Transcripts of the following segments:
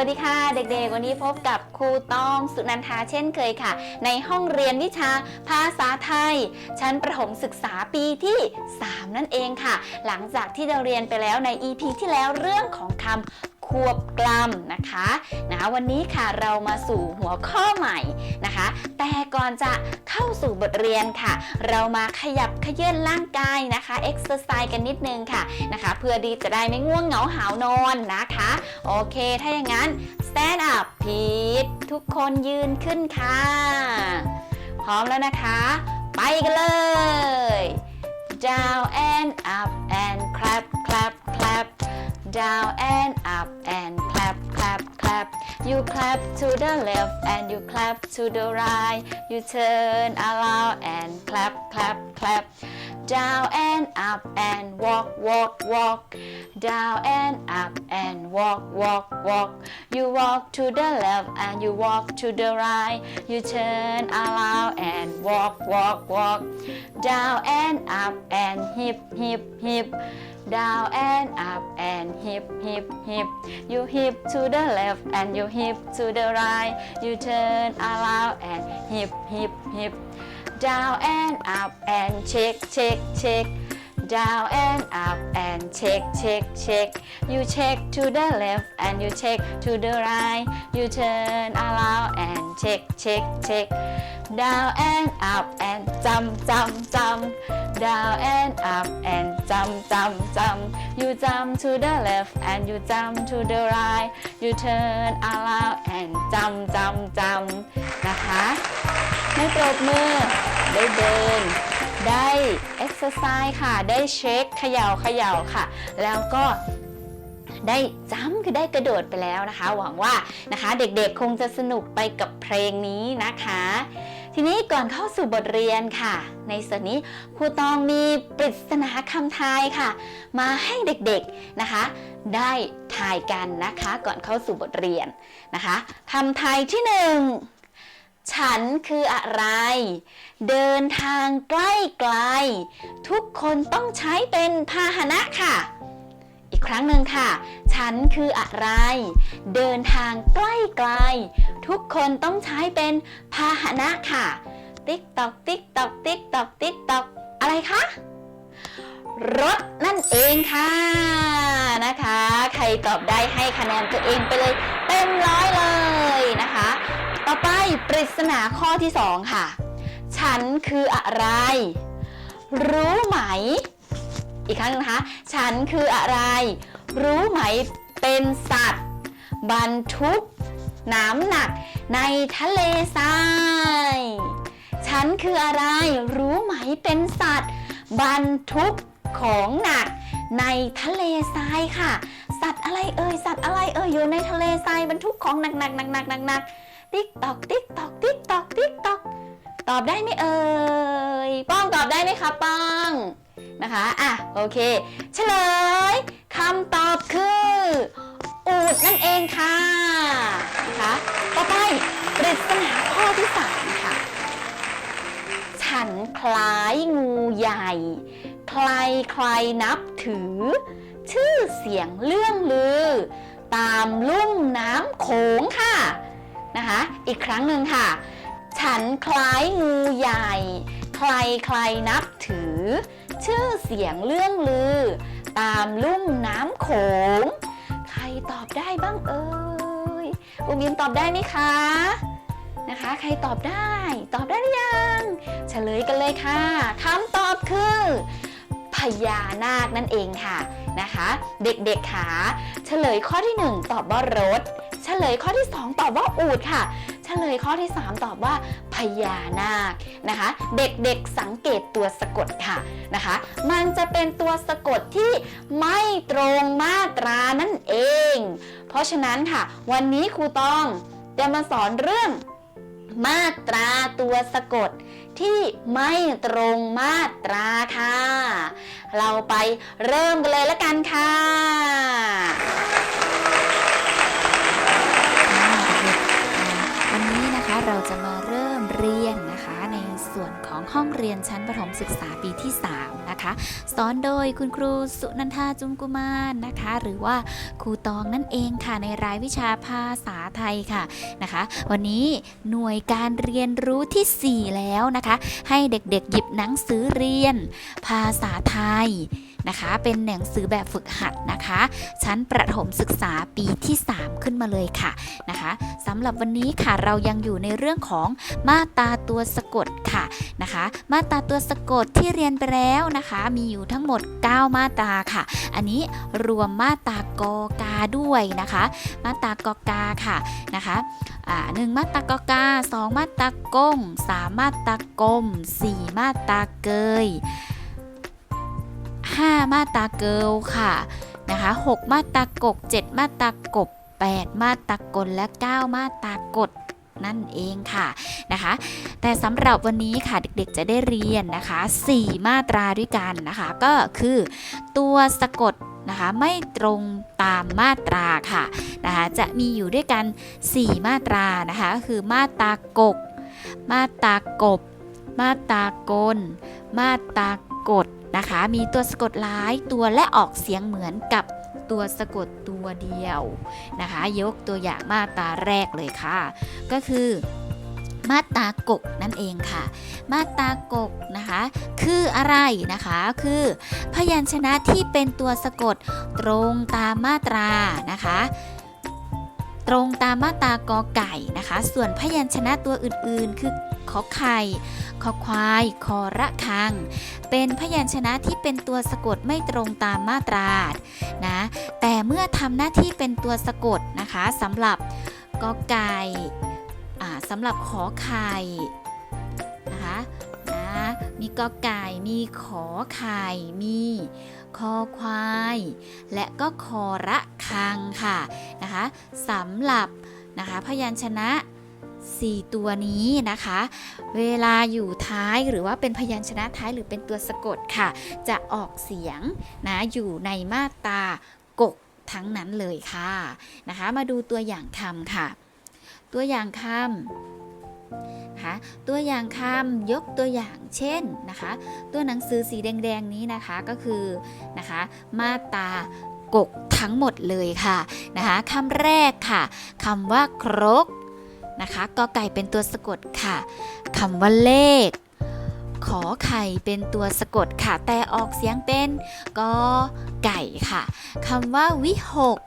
สวัสดีค่ะเด็กๆ วันนี้พบกับครูต้องสุนันทาเช่นเคยค่ะ ในห้องเรียนวิชาภาษาไทย ชั้นประถมศึกษาปีที่ 3 นั่นเองค่ะ หลังจากที่เราเรียนไปแล้วใน EP ที่แล้วเรื่องของคำ ควบกล้ำนะคะนะวันนี้ค่ะเรามาสู่หัวข้อใหม่นะคะ แต่ก่อนจะเข้าสู่บทเรียนค่ะ เรามาขยับเขยื่นร่างกายนะคะเอ็กซ์ไซส์กันนิดนึงค่ะนะคะ เพื่อดีจะได้ไม่ง่วงเหงาหาวนอนนะคะ โอเค ถ้าอย่างนั้น stand up พีททุกคนยืนขึ้นค่ะ พร้อมแล้วนะคะ ไปกันเลย down and up and clap clap clap down and up and clap clap clap. You clap to the left and you clap to the right. You turn around and clap clap clap. Down and up and walk walk walk. Down and up and walk walk walk. You walk to the left and you walk to the right. You turn around and walk walk walk. Down and up and hip hip hip down and up and hip hip hip. You hip to the left and you hip to the right. You turn around and hip hip hip. Down and up and shake shake shake down and up and shake shake shake you shake to the left and you shake to the right. You turn around and shake shake shake down and up and jump jump jump down and up and jump jump jump you jump to the left and you jump to the right you turn around and jump jump jump นะคะไม่ปรบมือได้เดิน ได้เอ็กซ์ไซส์ค่ะ ได้เช็คเขย่าเขย่าค่ะ แล้วก็ได้จ้ำคือได้กระโดดไปแล้วนะคะ หวังว่านะคะ เด็กๆคงจะสนุกไปกับเพลงนี้นะคะ ทีนี้ก่อนเข้าสู่บทเรียนค่ะ ในส่วนนี้ครูตองมีปริศนาคำทายค่ะ มาให้เด็กๆนะคะ ได้ทายกันนะคะ ก่อนเข้าสู่บทเรียนนะคะคำทายที่หนึ่งฉันคืออะไร เดินทางใกล้ไกล ทุกคนต้องใช้เป็นพาหนะค่ะ อีกครั้งหนึ่งค่ะ ฉันคืออะไร เดินทางใกล้ไกล ทุกคนต้องใช้เป็นพาหนะค่ะ ติ๊กตอกติ๊กตอกติ๊กตอกติ๊กตอกอะไรคะรถนั่นเองค่ะนะคะ ใครตอบได้ให้คะแนนตัวเองไปเลยเต็มร้อยเลยนะคะ ต่อไปปริศนาข้อที่สองค่ะ ฉันคืออะไร รู้ไหม อีกครั้งหนึงนะคะ ฉันคืออะไร รู้ไหมเป็นสัตว์ บรรทุกน้ำหนักในทะเลทราย ฉันคืออะไร รู้ไหมเป็นสัตว์ บรรทุกของหนักในทะเลทรายค่ะ สัตว์อะไรเอ่ย สัตว์อะไรเอ่ย อยู่ในทะเลทรายบรรทุกของหนักหนักหนักหนักหนักหนักติ๊กตอกติ๊กตอกติ๊กตอกติ๊กตอกตอบได้ไหมเอ่ย ป้องตอบได้ไหมคะป้อง นะคะ อะ โอเค เฉลยคำตอบคือ อูดนั่นเองค่ะนะคะต่อไปปริศนาข้อที่สามค่ะ ฉันคล้ายงูใหญ่ ใครใครนับถือ ชื่อเสียงเรื่องลือ ตามลุ่มน้ำโขงค่ะนะคะ อีกครั้งหนึ่งค่ะ ฉันคล้ายงูใหญ่ ใครใครนับถือ ชื่อเสียงเรื่องลือ ตามลุ่มน้ำโขง ใครตอบได้บ้างเอ่ยอุมยิมตอบได้ไหมคะนะคะ ใครตอบได้ ตอบได้หรือยังเฉลยกันเลยค่ะคำตอบคือพญานาคนั่นเองค่ะนะคะ เด็กๆค่ะเฉลยข้อที่ 1 ตอบว่ารถ เฉลยข้อที่ 2 ตอบว่าอูดค่ะ เฉลยข้อที่ 3 ตอบว่า พญานาคนะคะ เด็กๆสังเกตตัวสะกดค่ะนะคะ มันจะเป็นตัวสะกดที่ไม่ตรงมาตรานั่นเอง เพราะฉะนั้นค่ะ วันนี้ครูต้องจะมาสอนเรื่องมาตราตัวสะกดที่ไม่ตรงมาตราค่ะ เราไปเริ่มกันเลยละกันค่ะ ส่วนของห้องเรียนชั้นประถมศึกษาปีที่ 3 นะคะ สอนโดยคุณครูสุนันทาจุมกุมารนะคะ หรือว่าครูตองนั่นเองค่ะในรายวิชาภาษาไทยค่ะนะคะ วันนี้หน่วยการเรียนรู้ทีสี่4 แล้วนะคะ ให้เด็กๆหยิบหนังสือเรียน ภาษาไทยนะคะ เป็นหนังสือแบบฝึกหัดนะคะ ชั้นประถมศึกษาปีที่ 3 ขึ้นมาเลยค่ะนะคะสำหรับวันนี้ค่ะเรายังอยู่ในเรื่องของมาตราตัวสะกดค่ะนะคะ มาตราตัวสะกดที่เรียนไปแล้วนะคะ มีอยู่ทั้งหมด 9 มาตราค่ะ อันนี้รวมมาตรากอกาด้วยนะคะ มาตรากอกาค่ะนะคะหนึ่งมาตรากอกาสองมาตรากงสามมาตรากลมสี่มาตราเกย 5 มาตาเกิลค่ะนะคะ6มาตากก 7 มาตากบ 8 มาตากลและ 9 มาตากดนั่นเองค่ะนะคะ แต่สำหรับวันนี้ค่ะเด็กๆจะได้เรียนนะคะ 4 มาตราด้วยกันนะคะ ก็คือตัวสะกดนะคะไม่ตรงตามมาตราค่ะนะคะจะมีอยู่ด้วยกัน 4 มาตรานะคะก็คือมาตรากก มาตรากบ มาตรากล มาตรากด นะคะ มีตัวสะกดหลายตัวและออกเสียงเหมือนกับตัวสะกดตัวเดียวนะคะ ยกตัวอย่างมาตราแรกเลยค่ะ ก็คือมาตากกนั่นเองค่ะ มาตากกนะคะ คืออะไรนะคะคือ พยัญชนะที่เป็นตัวสะกดตรงตามมาตรานะคะ ตรงตามมาตรากอไก่นะคะ ส่วนพยัญชนะตัวอื่นๆ คือ ขอไข่ขอควาย คอระคัง เป็นพยัญชนะที่เป็นตัวสะกดไม่ตรงตามมาตรานะ แต่เมื่อทำหน้าที่เป็นตัวสะกดนะคะสำหรับกอไก่สำหรับขอไข่นะคะนะมีกอไก่ มีขอไข่ มีคอควาย และก็คอระคังค่ะนะคะสำหรับนะคะพยัญชนะ 4 ตัวนี้นะคะ เวลาอยู่ท้ายหรือว่าเป็นพยัญชนะท้ายหรือเป็นตัวสะกดค่ะ จะออกเสียงนะอยู่ในมาตรากกทั้งนั้นเลยค่ะนะคะ มาดูตัวอย่างคำค่ะ ตัวอย่างคำนะคะตัวอย่างคำยกตัวอย่างเช่นนะคะ ตัวหนังสือสีแดงๆนี้นะคะก็คือนะคะมาตรากกทั้งหมดเลยค่ะนะคะคำแรกค่ะคำว่าครก นะคะกอไก่เป็นตัวสะกดค่ะคำว่าเลข ขอไข่เป็นตัวสะกดค่ะ แต่ออกเสียงเป็นกอไก่ค่ะคำว่าวิหก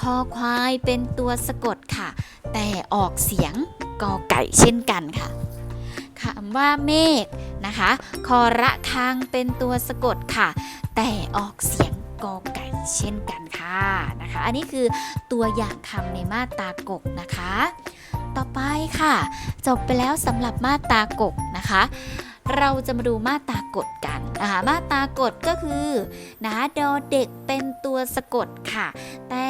คอควายเป็นตัวสะกดค่ะ แต่ออกเสียงกอไก่เช่นกันค่ะคำว่าเมฆนะคะ คอระคังเป็นตัวสะกดค่ะ แต่ออกเสียง กอไก่เช่นกันค่ะนะคะ อันนี้คือตัวอย่างคำในมาตรากกนะคะ ต่อไปค่ะ จบไปแล้วสำหรับมาตรากกนะคะ เราจะมาดูมาตากฎกันนะคะมาตากฎก็คือนะดอเด็กเป็นตัวสะกดค่ะ แต่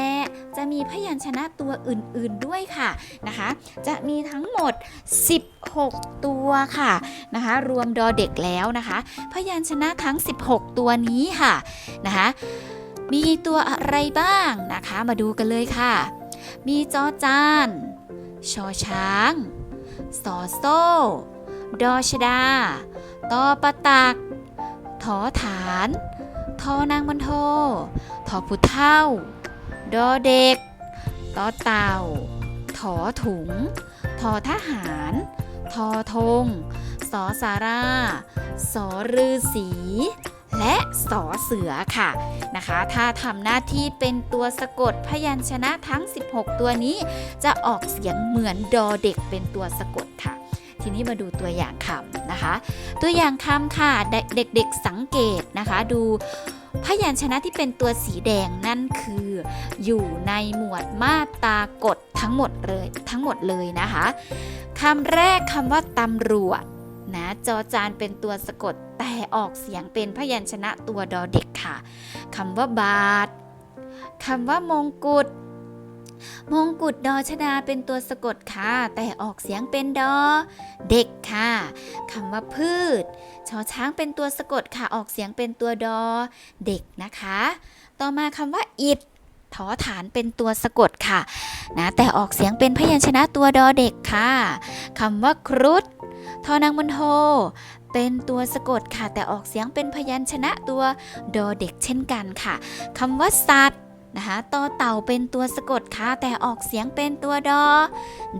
จะมีพยัญชนะตัวอื่นๆด้วยค่ะนะคะ จะมีทั้งหมด 16 ตัวค่ะนะคะ รวมดอเด็กแล้วนะคะ พยัญชนะทั้ง 16 ตัวนี้ค่ะนะคะมีตัวอะไรบ้างนะคะ มาดูกันเลยค่ะ มีจอจาน ชอช้าง สอโซ่ ดอชดา ตอปะตัก ถอฐาน ทอนางมันโททอผู้เท่า ดอเด็ก ตอเต่า ถอถุง ทอทหาร ทอธง สอสาราสอฤาษีและสอเสือค่ะนะคะ ถ้าทำหน้าที่เป็นตัวสะกดพยัญชนะทั้ง 16 ตัวนี้ จะออกเสียงเหมือนดอเด็กเป็นตัวสะกดค่ะ ทีนี้มาดูตัวอย่างคำนะคะ ตัวอย่างคำค่ะเด็กๆสังเกตนะคะดูพยัญชนะที่เป็นตัวสีแดงนั่นคือ อยู่ในหมวดมาตรากฎทั้งหมดเลยทั้งหมดเลยนะคะคำแรกคำว่าตำรวจนะจอจานเป็นตัวสะกดแต่ออกเสียงเป็นพยัญชนะตัวดอเด็กค่ะคำว่าบาทคำว่ามงกุฎ มงกุฎดอชดาเป็นตัวสะกดค่ะ แต่ออกเสียงเป็นดอ เด็กค่ะคำว่าพืชชอช้างเป็นตัวสะกดค่ะ ออกเสียงเป็นตัวดอ เด็กนะคะ ต่อมาคำว่าอิฐถอฐานเป็นตัวสะกดค่ะนะแต่ออกเสียงเป็นพยัญชนะตัวดอเด็กค่ะคำว่าครุฑทอนางมนโท เป็นตัวสะกดค่ะ แต่ออกเสียงเป็นพยัญชนะตัวดอเด็กเช่นกันค่ะคำว่าสัตว์ นะคะต่อเต่าเป็นตัวสะกดค่ะ แต่ออกเสียงเป็นตัวดอ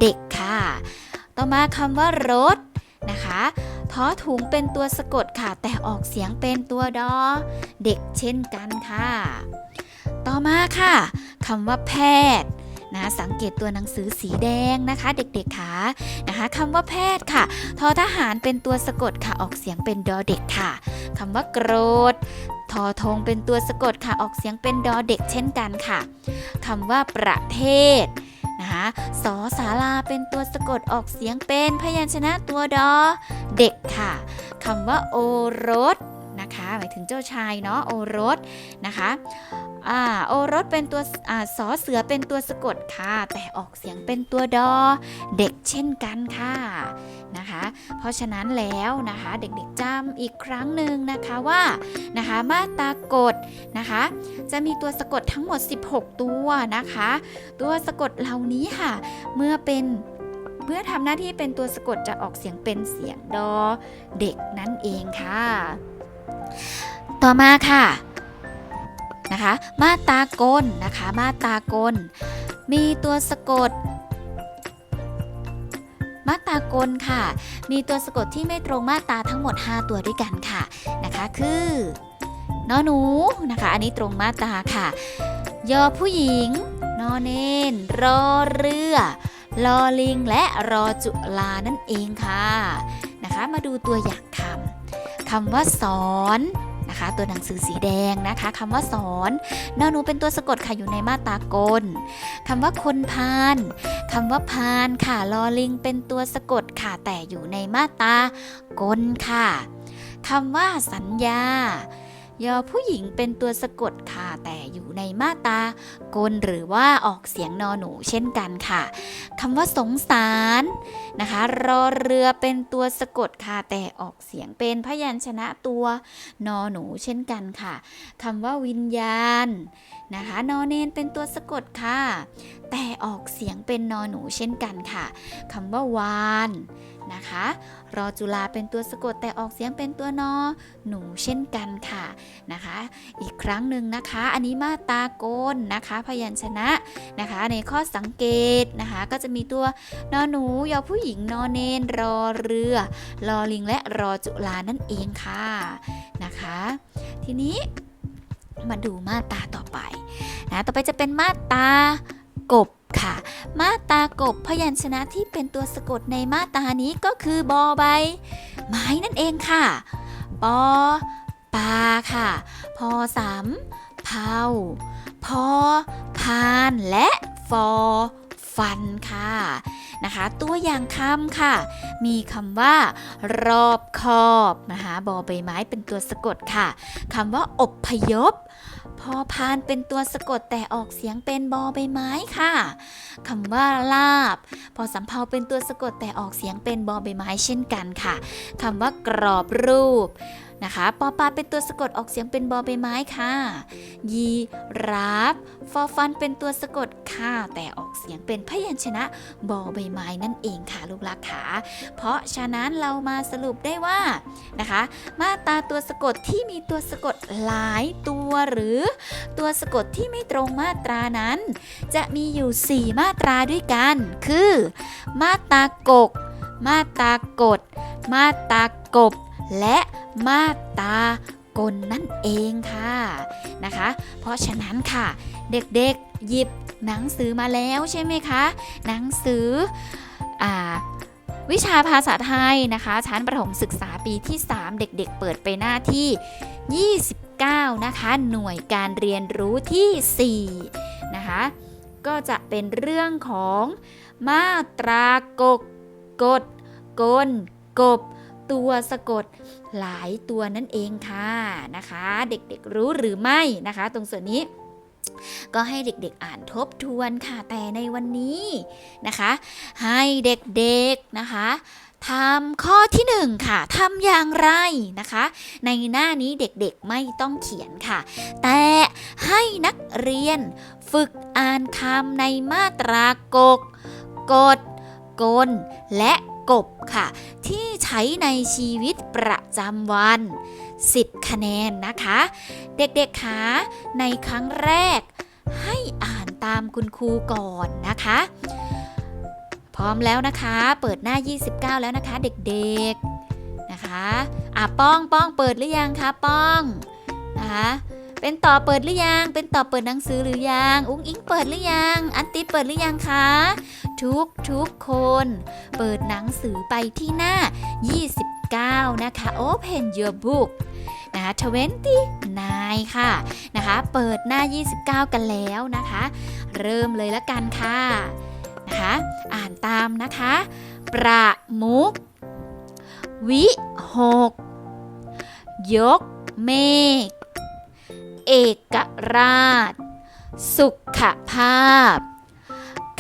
เด็กค่ะ ต่อมาคำว่ารถนะคะท้อถุงเป็นตัวสะกดค่ะ แต่ออกเสียงเป็นตัวดอ เด็กเช่นกันค่ะ ต่อมาค่ะคำว่าแพทย์ นะสังเกตตัวหนังสือสีแดงนะคะ เด็กๆค่ะนะคะคำว่าแพทย์ค่ะทอทหารเป็นตัวสะกดค่ะออกเสียงเป็นดอเด็กค่ะคำว่าโกรธทอทงเป็นตัวสะกดค่ะออกเสียงเป็นดอเด็กเช่นกันค่ะคำว่าประเทศนะคะสอสาราเป็นตัวสะกดออกเสียงเป็นพยัญชนะตัวดอเด็กค่ะคำว่าโอรสนะคะ หมายถึงเจ้าชายเนาะโอรสนะคะ อ่าโอรสเป็นตัวอ่าสอเสือเป็นตัวสะกดค่ะ แต่ออกเสียงเป็นตัวดอ เด็กเช่นกันค่ะนะคะ เพราะฉะนั้นแล้วนะคะเด็กๆจำอีกครั้งหนึ่งนะคะว่านะคะมาตากฎนะคะ จะมีตัวสะกดทั้งหมด 16 ตัวนะคะ ตัวสะกดเหล่านี้ค่ะ เมื่อเป็นเมื่อทำหน้าที่เป็นตัวสะกดจะออกเสียงเป็นเสียงดอ เด็กนั่นเองค่ะ ต่อมาค่ะ นะคะ มาตากลนะคะ มาตากล มีตัวสะกด มาตากลค่ะ มีตัวสะกดที่ไม่ตรงมาตาทั้งหมด 5 ตัวด้วยกันค่ะนะคะ คือนอหนูนะคะ อันนี้ตรงมาตาค่ะ ยอผู้หญิง นอเนน รอเรือลอลิง และรอจุลานั่นเองค่ะนะคะ มาดูตัวอย่างคำคำว่าสอน นะคะ ตัวหนังสือสีแดงนะคะคำว่าสอนนอหนูเป็นตัวสะกดค่ะอยู่ในมาตากลคำว่าคนพานคำว่าพานค่ะลอลิงเป็นตัวสะกดค่ะแต่อยู่ในมาตากลค่ะคำว่าสัญญายอผู้หญิงเป็นตัวสะกดค่ะแต่อยู่ในมาตากลหรือว่าออกเสียงนอหนูเช่นกันค่ะคำว่าสงสาร นะคะ รอเรือเป็นตัวสะกดค่ะ แต่ออกเสียงเป็นพยัญชนะตัวนอหนูเช่นกันค่ะคำว่าวิญญาณนะคะนอเนนเป็นตัวสะกดค่ะ แต่ออกเสียงเป็นนอหนูเช่นกันค่ะคำว่าวานนะคะ รอจุลาเป็นตัวสะกดแต่ออกเสียงเป็นตัวนอหนูเช่นกันค่ะนะคะ อีกครั้งหนึ่งนะคะ อันนี้มาตาโกนนะคะ พยัญชนะนะคะ ในข้อสังเกตนะคะ ก็จะมีตัวนอหนูยอผู้หญิงหญิงนอนเนนรอเรือรอลิงและรอจุลานั่นเองค่ะนะคะ ทีนี้มาดูมาตาต่อไปนะต่อไปจะเป็นมาตากบค่ะ มาตากบพยัญชนะที่เป็นตัวสะกดในมาตานี้ก็คือบอใบ ไม้นั่นเองค่ะปอปาค่ะ พอสามเผาพอพานและฟอ ฟันค่ะนะคะ ตัวอย่างคำค่ะ มีคำว่ารอบคอบนะคะบอใบไม้เป็นตัวสะกดค่ะคำว่าอบพยพพอพานเป็นตัวสะกดแต่ออกเสียงเป็นบอใบไม้ค่ะคำว่าลาบ พอสำเภาเป็นตัวสะกดแต่ออกเสียงเป็นบอใบไม้เช่นกันค่ะคำว่ากรอบรูป นะคะปอปาเป็นตัวสะกดออกเสียงเป็นบอใบไม้ค่ะ ยีราฟฟอฟันเป็นตัวสะกดค่ะ แต่ออกเสียงเป็นพยัญชนะบอใบไม้นั่นเองค่ะลูกหลักขาเพราะฉะนั้นเรามาสรุปได้ว่านะคะ มาตราตัวสะกดที่มีตัวสะกดหลายตัวหรือ ตัวสะกดที่ไม่ตรงมาตรานั้น จะมีอยู่ 4 มาตราด้วยกัน คือ มาตรากก มาตรากฎมาตรากบ และมาตากลนั่นเองค่ะนะคะ เพราะฉะนั้นค่ะเด็กๆหยิบหนังสือมาแล้วใช่ไหมคะ หนังสืออ่าวิชาภาษาไทยนะคะ ชั้นประถมศึกษาปีที่ 3 เด็กๆเปิดไปหน้าที่ 29 นะคะ หน่วยการเรียนรู้ที่ 4 นะคะ ก็จะเป็นเรื่องของมาตรากกกฎกลกบ ตัวสะกดหลายตัวนั่นเองค่ะนะคะ เด็กๆรู้หรือไม่นะคะ ตรงส่วนนี้ก็ให้เด็กๆอ่านทบทวนค่ะแต่ในวันนี้นะคะ ให้เด็กๆนะคะทำข้อที่หนึ่งค่ะทำอย่างไรนะคะ ในหน้านี้เด็กๆไม่ต้องเขียนค่ะ แต่ให้นักเรียนฝึกอ่านคำในมาตรากก กฎกลและ กบค่ะ ที่ใช้ในชีวิตประจำวัน 10 คะแนนนะคะ เด็กๆคะในครั้งแรก ให้อ่านตามคุณครูก่อนนะคะ พร้อมแล้วนะคะ เปิดหน้า 29 แล้วนะคะ เด็กๆนะคะอะป้องป้องเปิดหรือยังคะป้องนะคะ เป็นต่อเปิดหรือยัง เป็นต่อเปิดหนังสือหรือยัง อุ้งอิงเปิดหรือยัง อันติเปิดหรือยังคะ ทุกทุกคน เปิดหนังสือไปที่หน้า 29 นะคะ Open your book นะคะ29ค่ะนะคะ เปิดหน้า 29 กันแล้วนะคะ เริ่มเลยละกันค่ะนะคะอ่านตามนะคะ ประมุก วิหก ยกเมฆ เอกราช สุขภาพ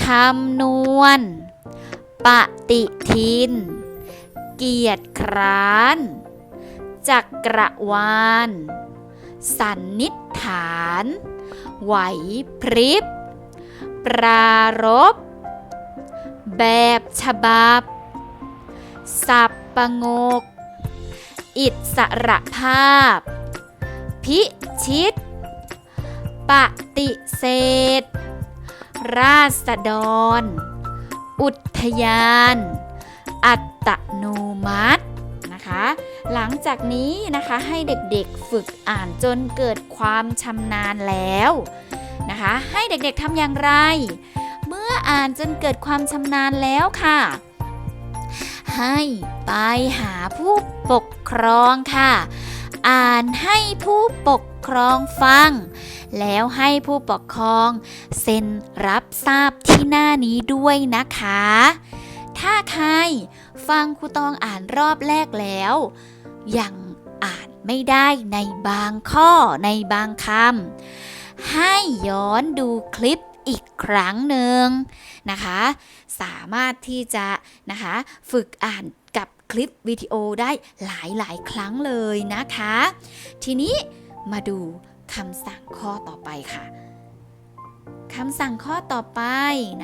คำนวณ ปฏิทิน เกียรติคร้าน จักรวาล สันนิษฐาน ไหวพริบ ปรารบแบบฉบับ สับประงก อิสระภาพ พิชิต ปฏิเสธ ราษฎร อุทยาน อัตโนมัตินะคะหลังจากนี้นะคะให้เด็กๆฝึกอ่านจนเกิดความชำนาญแล้วนะคะให้เด็กๆทำอย่างไร เมื่ออ่านจนเกิดความชำนาญแล้วค่ะ ให้ไปหาผู้ปกครองค่ะ อ่านให้ผู้ปกครองฟัง แล้วให้ผู้ปกครองเซ็นรับทราบที่หน้านี้ด้วยนะคะ ถ้าใครฟังครูตองอ่านรอบแรกแล้ว ยังอ่านไม่ได้ในบางข้อในบางคำให้ย้อนดูคลิปอีกครั้งหนึ่งนะคะ สามารถที่จะนะคะ ฝึกอ่าน คลิปวิดีโอได้หลายหลายครั้งเลยนะคะ ทีนี้มาดูคำสั่งข้อต่อไปค่ะคำสั่งข้อต่อไป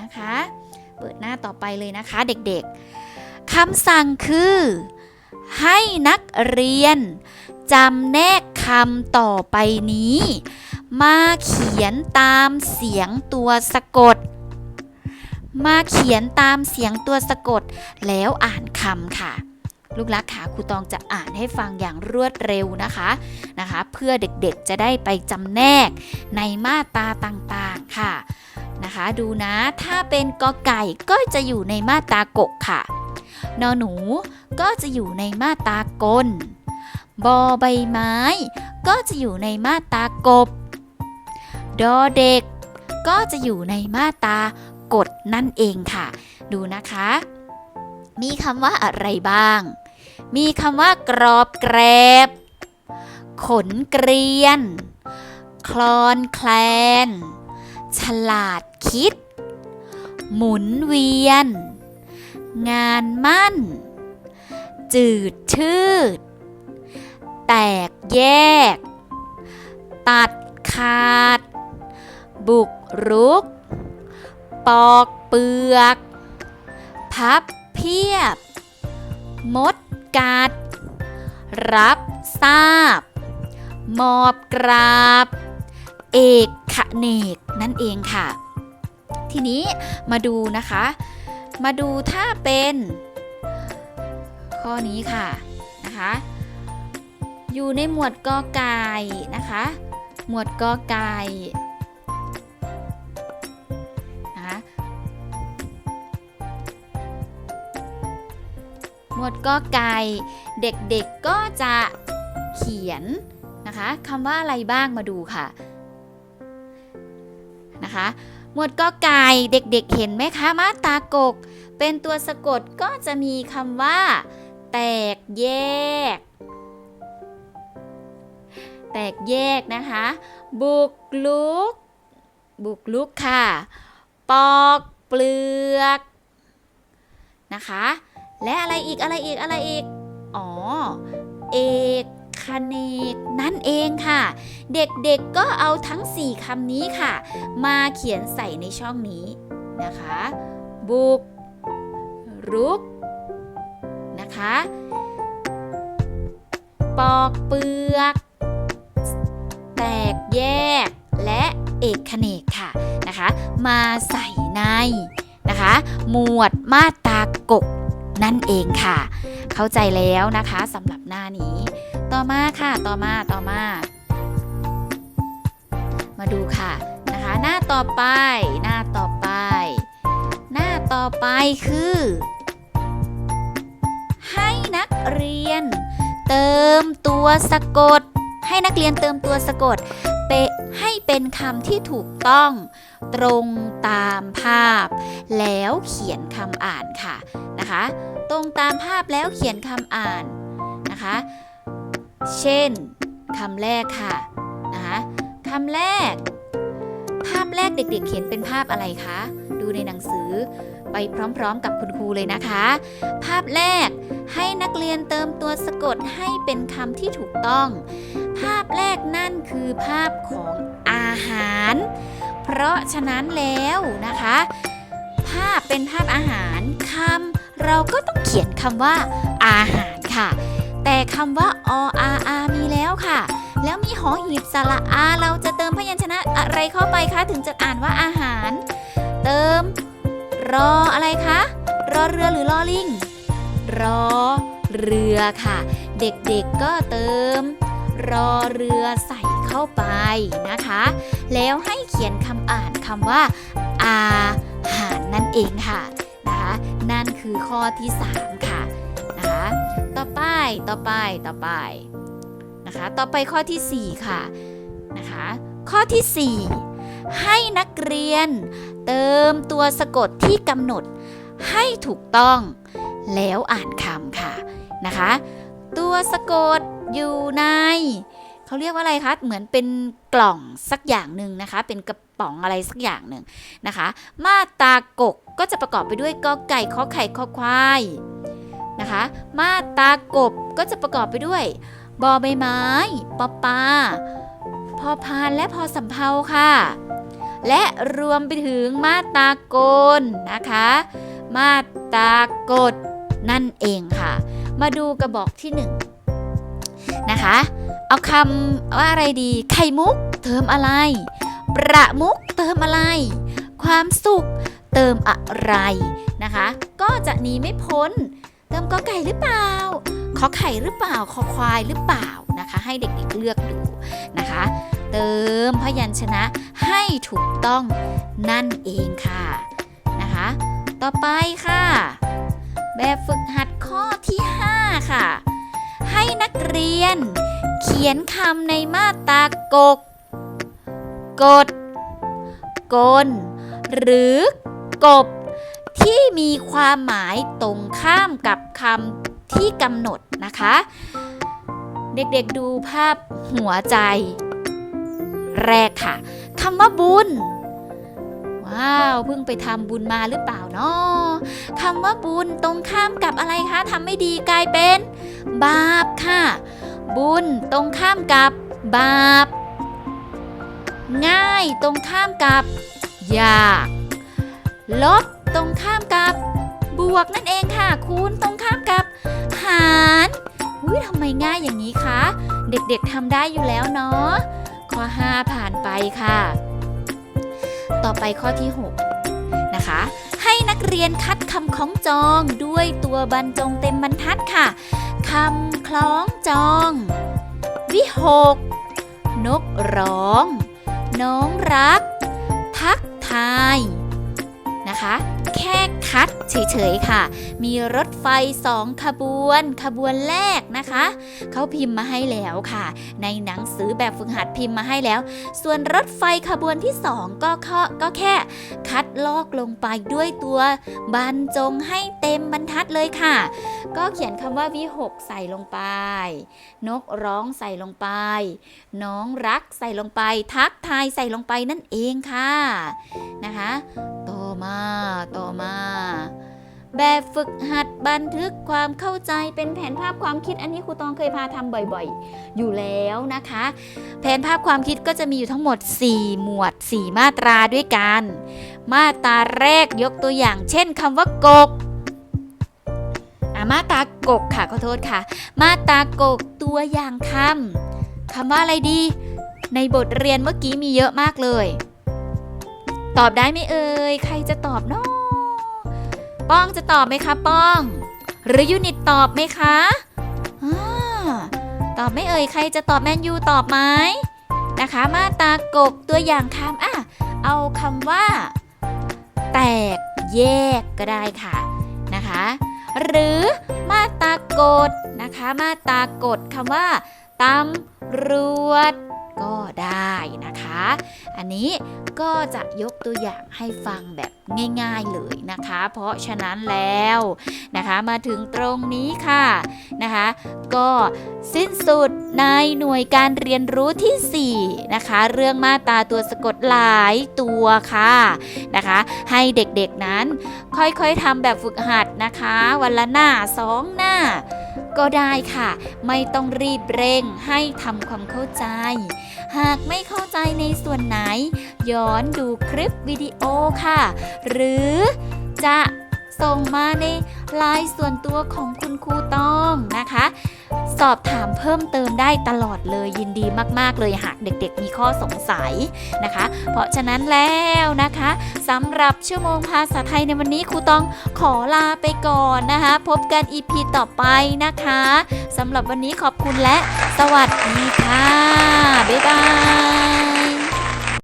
นะคะ เปิดหน้าต่อไปเลยนะคะเด็กๆคำสั่งคือ ให้นักเรียนจำแนกคำต่อไปนี้ มาเขียนตามเสียงตัวสะกด มาเขียนตามเสียงตัวสะกด แล้วอ่านคำค่ะ ลูกรักขาครูตองจะอ่านให้ฟังอย่างรวดเร็วนะคะนะคะ เพื่อเด็กๆจะได้ไปจำแนกในมาตราต่างๆค่ะนะคะ ดูนะถ้าเป็นกอไก่ก็จะอยู่ในมาตรากกค่ะนอหนูก็จะอยู่ในมาตรากลบอใบไม้ ก็จะอยู่ในมาตรากบ ดอเด็ก ก็จะอยู่ในมาตรากดนั่นเองค่ะ ดูนะคะ มีคำว่าอะไรบ้าง มีคำว่ากรอบแกรบ ขนเกรียน คลอนแคลน ฉลาดคิด หมุนเวียน งานมั่น จืดชืด แตกแยก ตัดขาด บุกรุก ปอกเปลือก พับเพียบ มด กัด รับทราบ มอบกราบ เอกขเนกนั่นเองค่ะ ทีนี้มาดูนะคะ มาดูถ้าเป็น ข้อนี้ค่ะนะคะอยู่ในหมวดกอไก่นะคะ หมวดกอไก่ วดกอไก่ เด็กๆก็จะเขียนนะคะคำว่าอะไรบ้างมาดูค่ะนะคะหมวดกอไก่เด็กๆเห็นไหมคะมาตากก เป็นตัวสะกดก็จะมีคำว่า แตกแยก แตกแยกนะคะ บุกลุก บุกลุกค่ะ ปอกเปลือกนะคะ และอะไรอีกอะไรอีกอะไรอีก อ๋อ เอกคเนกนั่นเองค่ะ เด็กๆก็เอาทั้ง 4คำนี้ค่ะ มาเขียนใส่ในช่องนี้นะคะ บุก รุก นะคะ ปอกเปลือก แตกแยก และเอกคเนกค่ะนะคะ มาใส่ในนะคะ หมวดมาตากก นั่นเองค่ะ เข้าใจแล้วนะคะสำหรับหน้านี้ ต่อมาค่ะต่อมาต่อมา มาดูค่ะนะคะ หน้าต่อไป หน้าต่อไป หน้าต่อไปคือ ให้นักเรียน เติมตัวสะกด ให้นักเรียนเติมตัวสะกดเปให้เป็นคำที่ถูกต้อง ตรงตามภาพ แล้วเขียนคำอ่านค่ะนะคะ ตรงตามภาพแล้วเขียนคำอ่านนะคะ เช่นคำแรกค่ะนะคะคำแรก ภาพแรกเด็กๆ เขียนเป็นภาพอะไรคะ ดูในหนังสือไปพร้อมๆ กับคุณครูเลยนะคะ ภาพแรกให้นักเรียนเติมตัวสะกดให้เป็นคำที่ถูกต้อง ภาพแรกนั่นคือภาพของอาหาร เพราะฉะนั้นแล้วนะคะ ภาพเป็นภาพอาหารคำเราก็ต้องเขียนคำว่า อาหารค่ะ แต่คำว่าออาอามีแล้วค่ะ แล้วมีหอหีบสระอาเราจะเติมพยัญชนะอะไรเข้าไปคะถึงจะอ่านว่าอาหาร เติม รออะไรคะรอเรือหรือรอลิงรอเรือค่ะ เด็กๆก็เติม รอเรือใส่ เข้าไปนะคะ แล้วให้เขียนคำอ่านคำว่า อาหารนั่นเองค่ะนะคะนั่นคือข้อที่ 3 ค่ะนะคะต่อไปต่อไปต่อไปนะคะต่อไปข้อทีสี่4 ค่ะนะคะข้อทีสี่ 4 ให้นักเรียนเติมตัวสะกดที่กำหนดให้ถูกต้องแล้วอ่านคำค่ะนะคะ ตัวสะกดอยู่ใน เขาเรียกว่าอะไรคะ เหมือนเป็นกล่องสักอย่างหนึ่งนะคะ เป็นกระป๋องอะไรสักอย่างหนึ่งนะคะ มาตากกก็จะประกอบไปด้วยกอไก่ขอไข่ขอควายนะคะ มาตากบก็จะประกอบไปด้วยบอใบไม้ปอปลาพอพานและพอสำเภาค่ะ และรวมไปถึงมาตรากลนะคะ มาตากฎนั่นเองค่ะ มาดูกระบอกที่หนึ่งนะคะ เอาคำว่าอะไรดี ไข่มุก เติมอะไร ประมุก เติมอะไร ความสุข เติมอะไรนะคะ ก็จะหนีไม่พ้น เติมกอไก่หรือเปล่า ขอไข่หรือเปล่า ขอควายหรือเปล่านะคะ ให้เด็กๆเลือกดูนะคะ เติมพยัญชนะให้ถูกต้องนั่นเองค่ะนะคะ ต่อไปค่ะ แบบฝึกหัดข้อที่ 5 ค่ะ ให้นักเรียน เขียนคำในมาตรากก กด กล หรือกบ ที่มีความหมายตรงข้ามกับคำที่กำหนดนะคะ เด็กๆดูภาพหัวใจ แรกค่ะคำว่าบุญ ว้าวเพิ่งไปทำบุญมาหรือเปล่าเนาะคำว่าบุญตรงข้ามกับอะไรคะทำไม่ดีกลายเป็น บาปค่ะ บุญตรงข้ามกับบาป ง่ายตรงข้ามกับยากลบตรงข้ามกับบวกนั่นเองค่ะ คูณตรงข้ามกับหารอุ้ยทำไมง่ายอย่างนี้คะ เด็กๆทำได้อยู่แล้วเนาะข้อ 5 ผ่านไปค่ะ ต่อไปข้อที่ 6 นะคะ ให้นักเรียนคัดคำคล้องจองด้วยตัวบรรจงเต็มบรรทัดค่ะคำคล้องจอง วิหก นกร้อง น้องรัก ทักทาย นะคะ แค่คัด เฉยๆค่ะ มีรถไฟสองขบวน ขบวนแรกนะคะ เขาพิมพ์มาให้แล้วค่ะ ในหนังสือแบบฝึกหัดพิมพ์มาให้แล้ว ส่วนรถไฟขบวนที่สองก็ก็แค่ คัดลอกลงไปด้วยตัวบรรจงให้เต็มบรรทัดเลยค่ะ ก็เขียนคำว่าวิหกใส่ลงไป นกร้องใส่ลงไป น้องรักใส่ลงไป ทักทายใส่ลงไปนั่นเองค่ะนะคะ ต่อมาต่อมา แบบฝึกหัดบันทึกความเข้าใจเป็นแผนภาพความคิดอันนี้ครูตองเคยพาทำบ่อยๆ อยู่แล้วนะคะ แผนภาพความคิดก็จะมีอยู่ทั้งหมด 4 หมวด 4 มาตราด้วยกัน มาตราแรกยกตัวอย่าง เช่นคำว่ากกอะมาตากกค่ะขอโทษค่ะ มาตากกตัวอย่างคำคำว่าอะไรดี ในบทเรียนเมื่อกี้มีเยอะมากเลย ตอบได้ไหมเอ่ยใครจะตอบเนาะ ป้องจะตอบไหมคะป้อง หรือยูนิตตอบไหมคะอตอบไม่เอ่ยใครจะตอบแมนยูตอบไหมนะคะ มาตากกตัวอย่างคำอะเอาคำว่า แตกแยกก็ได้ค่ะนะคะ หรือมาตากดนะคะ มาตากดคำว่าตำรวจ ก็ได้นะคะ อันนี้ก็จะยกตัวอย่างให้ฟังแบบง่ายๆเลยนะคะ เพราะฉะนั้นแล้วนะคะมาถึงตรงนี้ค่ะนะคะ ก็สิ้นสุดในหน่วยการเรียนรู้ทีสี่4 นะคะ เรื่องมาตราตัวสะกดหลายตัวค่ะนะคะ ให้เด็กๆนั้นค่อยๆทำแบบฝึกหัดนะคะ วันละหน้าสองหน้า ก็ได้ค่ะ ไม่ต้องรีบเร่งให้ทำความเข้าใจ หากไม่เข้าใจในส่วนไหน ย้อนดูคลิปวิดีโอค่ะ หรือจะ ส่งมาในไลน์ส่วนตัวของคุณครูต้องนะคะ สอบถามเพิ่มเติมได้ตลอดเลยยินดีมาก ๆ เลยหากเด็กๆ มีข้อสงสัยนะคะ เพราะฉะนั้นแล้วนะคะสำหรับชั่วโมงภาษาไทยในวันนี้ครูต้องขอลาไปก่อนนะคะ พบกัน EP ต่อไปนะคะสำหรับวันนี้ขอบคุณและสวัสดีค่ะ บ๊ายบาย